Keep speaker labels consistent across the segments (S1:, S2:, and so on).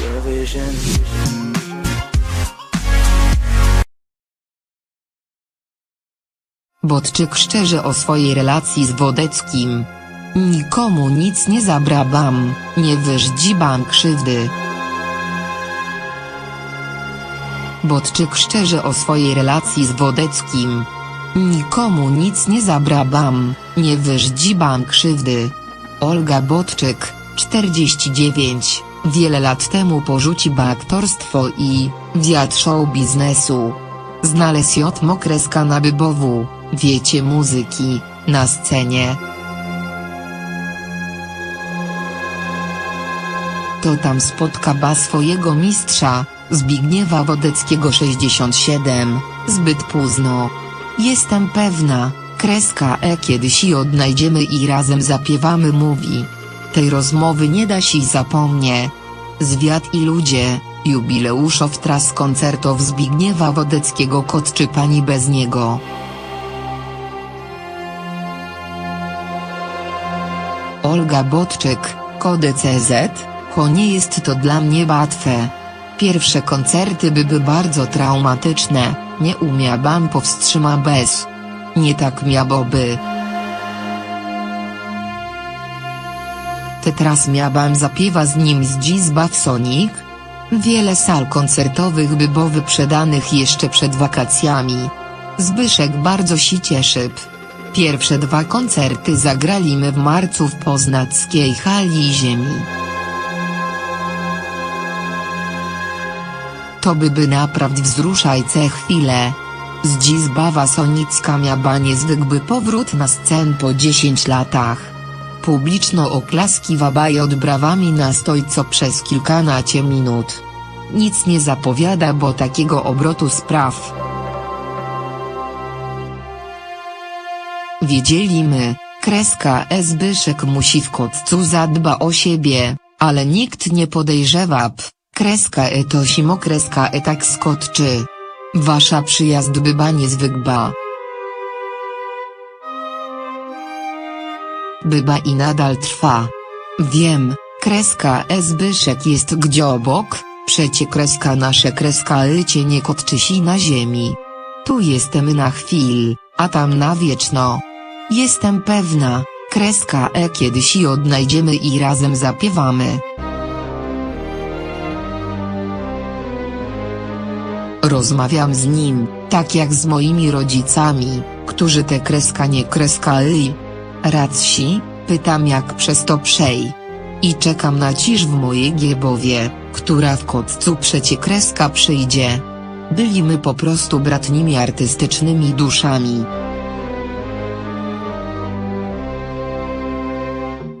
S1: Your vision?
S2: Bodczyk szczerze o swojej relacji z Wodeckim. Nikomu nic nie zabrabam, nie wyżdzibam krzywdy. Bodczyk szczerze o swojej relacji z Wodeckim. Nikomu nic nie zabrabam, nie wyżdzibam krzywdy. Olga Bodczyk, 49, wiele lat temu porzuciła aktorstwo i wiatr show biznesu. Znalazł ją okreska na bybowu, wiecie muzyki, na scenie. To tam spotkała swojego mistrza, Zbigniewa Wodeckiego 67, zbyt późno. Jestem pewna, kreska E kiedyś i odnajdziemy i razem zapiewamy mówi. Tej rozmowy nie da się zapomnie. Zwiat i ludzie, jubileuszow tras koncertów Zbigniewa Wodeckiego kot czy pani bez niego. Olga Bodczyk, kody CZ, cho nie jest to dla mnie łatwe. Pierwsze koncerty by były bardzo traumatyczne, nie umiałam powstrzymać bez. Nie tak miałoby. Te teraz miałam zapiewa z nim z Dzizba w Sonic? Wiele sal koncertowych by było wyprzedanych jeszcze przed wakacjami. Zbyszek bardzo się cieszy. Pierwsze dwa koncerty zagraliśmy w marcu w poznackiej hali ziemi. To by by naprawdę wzruszajce chwile. Zdzizbawa Sonicka miała niezwykły powrót na scenę po 10 latach. Publiczno oklaski wabaj od brawami na stojco przez kilkanaście minut. Nic nie zapowiada bo takiego obrotu spraw. Wiedzieliśmy, kreska Zbyszek musi w kotcu zadba o siebie, ale nikt nie podejrzewa p. Kreska e to simo e tak skotczy. Wasza przyjazd byba niezwykła. Byba i nadal trwa. Wiem, kreska Zbyszek jest gdzie obok, przecie kreska nasze kreska lycie nie kotczy si na ziemi. Tu jestem na chwil, a tam na wieczno. Jestem pewna, kreska e kiedyś i odnajdziemy i razem zapiewamy. Rozmawiam z nim, tak jak z moimi rodzicami, którzy te kreska nie kreskali. Racji, pytam jak przez to przej. I czekam na cisz w mojej giebowie, która w kotcu przecie kreska przyjdzie. Byliśmy po prostu bratnimi artystycznymi duszami.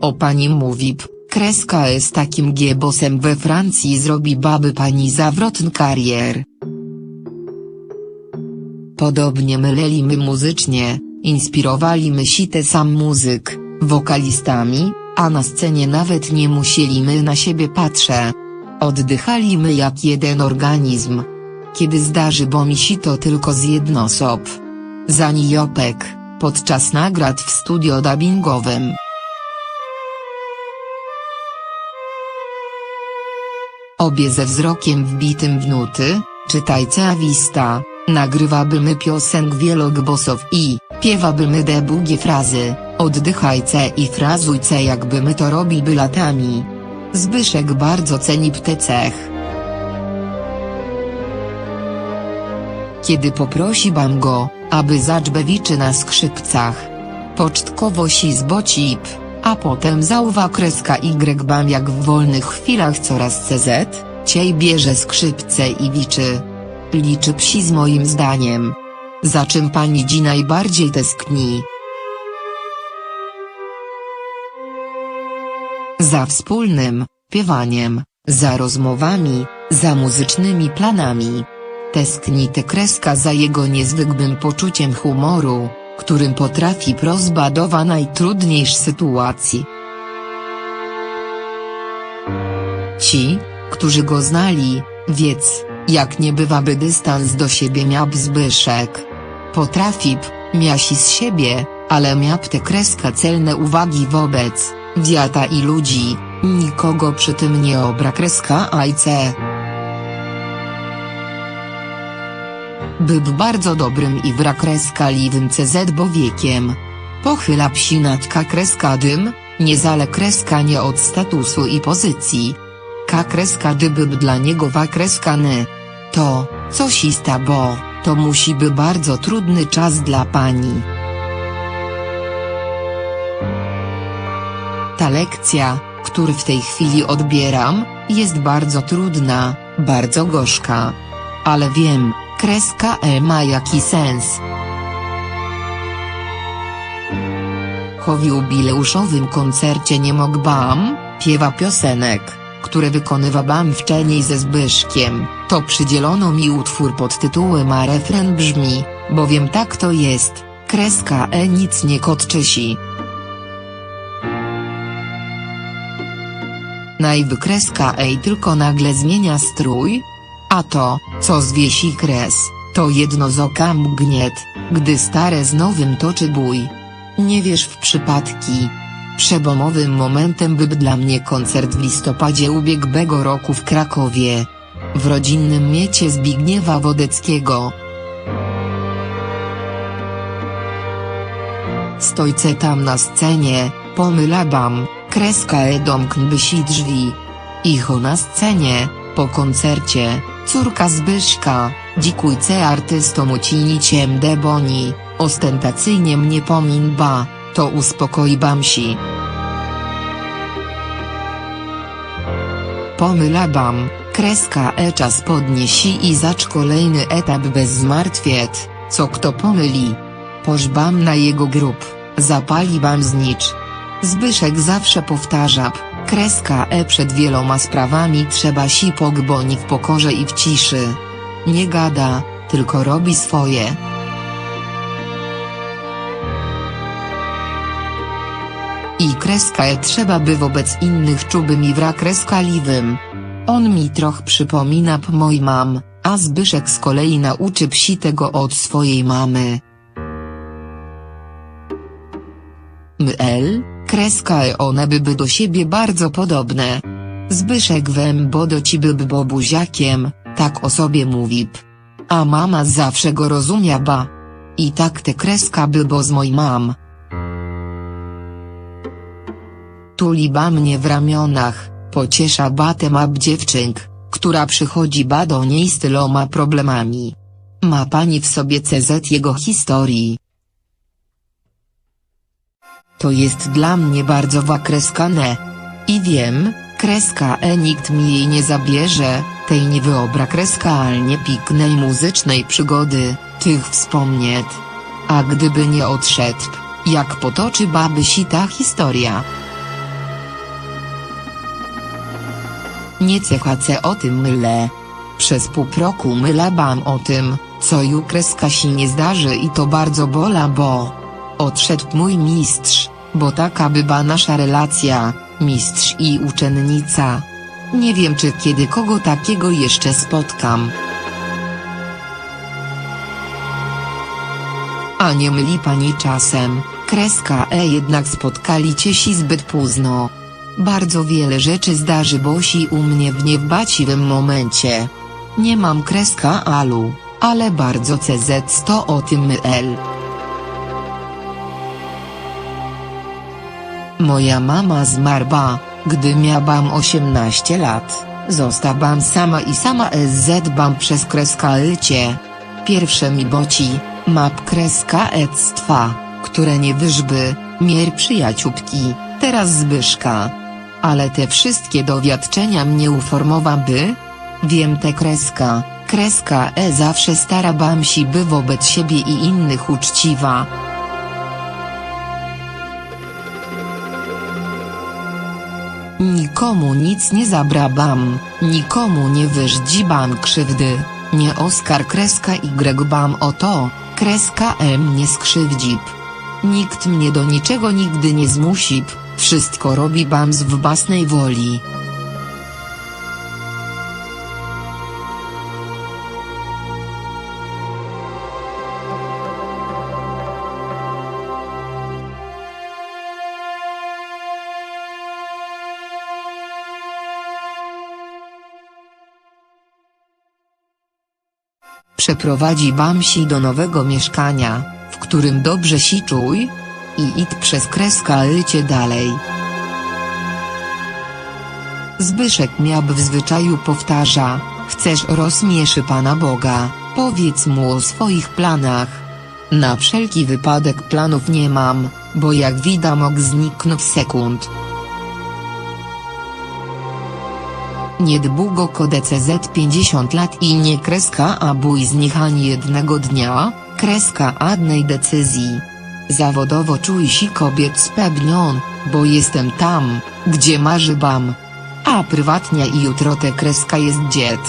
S2: O pani mówi p, kreska jest takim giebosem we Francji zrobi baby pani zawrotny karier. Podobnie mylelimy muzycznie, inspirowaliśmy się sam muzyk, wokalistami, a na scenie nawet nie musieliśmy na siebie patrzeć. Oddychaliśmy jak jeden organizm. Kiedy zdarzy bo mi się to tylko z jednosob. Zani Jopek, podczas nagrad w studio dubbingowym. Obie ze wzrokiem wbitym w nuty, czytajce awista, nagrywabymy piosenk wielogłosow i, piewabymy debugie frazy, oddychajce i frazujce jakby my to robiły latami. Zbyszek bardzo ceni te cech. Kiedy poprosiłam go, aby zaczbewiczy na skrzypcach. Pocztkowo si zbocip, a potem zauwa kreska Y bam jak w wolnych chwilach coraz CZ, ciej bierze skrzypce i wiczy. Liczy psi z moim zdaniem. Za czym pani dzi najbardziej tęskni? Za wspólnym, piewaniem, za rozmowami, za muzycznymi planami. Tęskni te kreska za jego niezwykłym poczuciem humoru, którym potrafi prozbadowa najtrudniejszych sytuacji. Ci, którzy go znali, wiec, jak nie bywaby dystans do siebie miał Zbyszek. Potrafi p, miasi z siebie, ale miał te kreska celne uwagi wobec, wiata i ludzi, nikogo przy tym nie obra kreska AIC. Byb bardzo dobrym i wra kreska liwym CZ bo wiekiem. Pochyla psinatka kreska dym, nie zale kreska nie od statusu i pozycji. K kreska dy byb dla niego wa kreska ny. To, coś ista bo, to musi by bardzo trudny czas dla pani. Ta lekcja, który w tej chwili odbieram, jest bardzo trudna, bardzo gorzka. Ale wiem, kreska E ma jaki sens. W jubileuszowym koncercie nie mógłbym, piewa piosenek, które wykonywałam wcześniej ze Zbyszkiem, to przydzielono mi utwór pod tytułem a refren brzmi, bowiem tak to jest, kreska E nic nie kotczysi. Najwykreska ej tylko nagle zmienia strój? A to, co zwiesi kres, to jedno z oka mgniet, gdy stare z nowym toczy bój. Nie wiesz w przypadki. Przebomowym momentem był dla mnie koncert w listopadzie ubiegłego roku w Krakowie. W rodzinnym miecie Zbigniewa Wodeckiego. Stojce tam na scenie, pomylabam, kreska e domknbysi drzwi. Icho na scenie, po koncercie, córka Zbyszka, dzikujce artystom uciniciem deboni, ostentacyjnie mnie pominba, to uspokoi bamsi. Pomylabam, kreska e czas podniesi i zacz kolejny etap bez zmartwiet, co kto pomyli. Pożbam na jego grób, zapalibam znicz. Zbyszek zawsze powtarza, kreska e przed wieloma sprawami trzeba si pogboni w pokorze i w ciszy. Nie gada, tylko robi swoje. I kreska e trzeba by wobec innych czuby mi wra kreska liwym. On mi troch przypomina p moj mam, a Zbyszek z kolei nauczy psi tego od swojej mamy. Ml, kreska e one by by do siebie bardzo podobne. Zbyszek wem bo do ci by bo buziakiem, tak o sobie mówi p. A mama zawsze go rozumia ba. I tak te kreska by bo z moj mam. Tuliba mnie w ramionach, pociesza batem ab dziewczynk, która przychodzi ba do niej z tyloma problemami. Ma pani w sobie CZ jego historii. To jest dla mnie bardzo wakreskane. I wiem, kreska E nikt mi jej nie zabierze, tej nie wyobra kreskalnie piknej muzycznej przygody, tych wspomnieć. A gdyby nie odszedł, jak potoczy baby si ta historia. Nie cechace o tym mylę. Przez pół roku mylabam o tym, co ju kreska si nie zdarzy i to bardzo bola bo odszedł mój mistrz, bo taka bywa nasza relacja, mistrz i uczennica. Nie wiem czy kiedy kogo takiego jeszcze spotkam. A nie myli pani czasem, kreska E jednak spotkali cię zbyt późno. Bardzo wiele rzeczy zdarzy bosi u mnie w niewbaciwym momencie. Nie mam kreska alu, ale bardzo CZ to o tym L. Moja mama zmarła, gdy miałam 18 lat. Zostałam sama i sama SZ bam przez kreska lcie. Pierwsze mi boci, map kreska ectwa, które nie wyżby, mier przyjaciółki, teraz Zbyszka. Ale te wszystkie dowiadczenia mnie uformowały? Wiem te kreska, kreska e zawsze stara bam si by wobec siebie i innych uczciwa. Nikomu nic nie zabrabam, nikomu nie wyżdzibam krzywdy, nie Oskar kreska Y bam o to, kreska M nie skrzywdzib. Nikt mnie do niczego nigdy nie zmusi, wszystko robi Bam w własnej woli. Przeprowadzi Bamsi do nowego mieszkania, w którym dobrze się czuje, i id przez kreska lycie dalej. Zbyszek miał w zwyczaju powtarza, chcesz rozmieszy Pana Boga, powiedz mu o swoich planach. Na wszelki wypadek planów nie mam, bo jak widać mógł zniknąć sekund. Niedługo KDCZ 50 lat i nie kreska a bój z nich ani jednego dnia, kreska adnej decyzji. Zawodowo czuj się kobiet spełnion, bo jestem tam, gdzie marzy bam. A prywatnie i jutro te kreska jest dziet.